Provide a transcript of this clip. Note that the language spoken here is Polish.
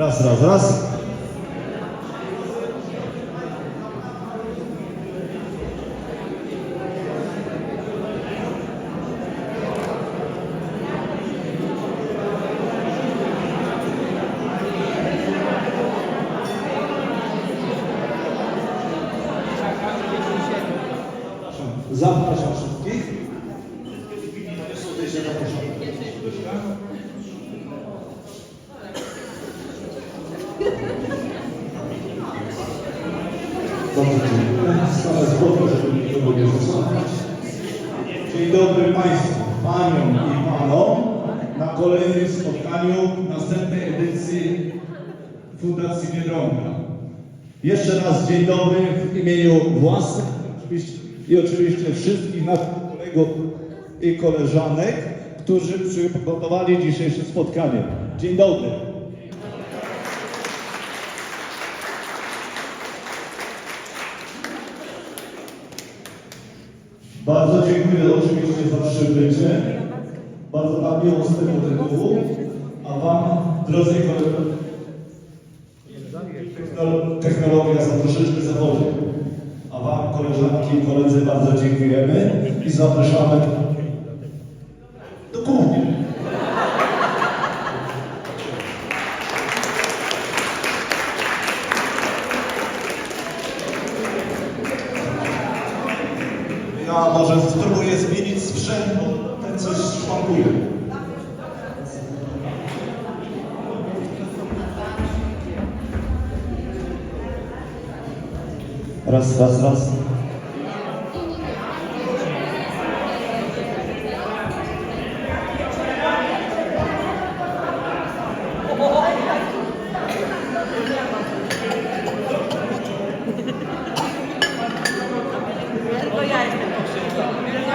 Raz, raz, raz. Zapraszam wszystkich. Zapraszam. Żeby zostawiać. Dzień dobry Państwu, Paniom i Panom na kolejnym spotkaniu następnej edycji Fundacji Biedronka. Jeszcze raz dzień dobry w imieniu własnym i oczywiście wszystkich naszych kolegów i koleżanek, którzy przygotowali dzisiejsze spotkanie. Dzień dobry. Bardzo dziękuję oczywiście za przybycie. Bardzo nam miło z tego tytułu. A Wam, drodzy koledzy, technolo- technologia za troszeczkę zawodzi. A Wam, koleżanki i koledzy, bardzo dziękujemy i zapraszamy a może spróbuję zmienić sprzęt, bo ten coś szwankuje. Raz, raz, raz. Albo ja. Thank you.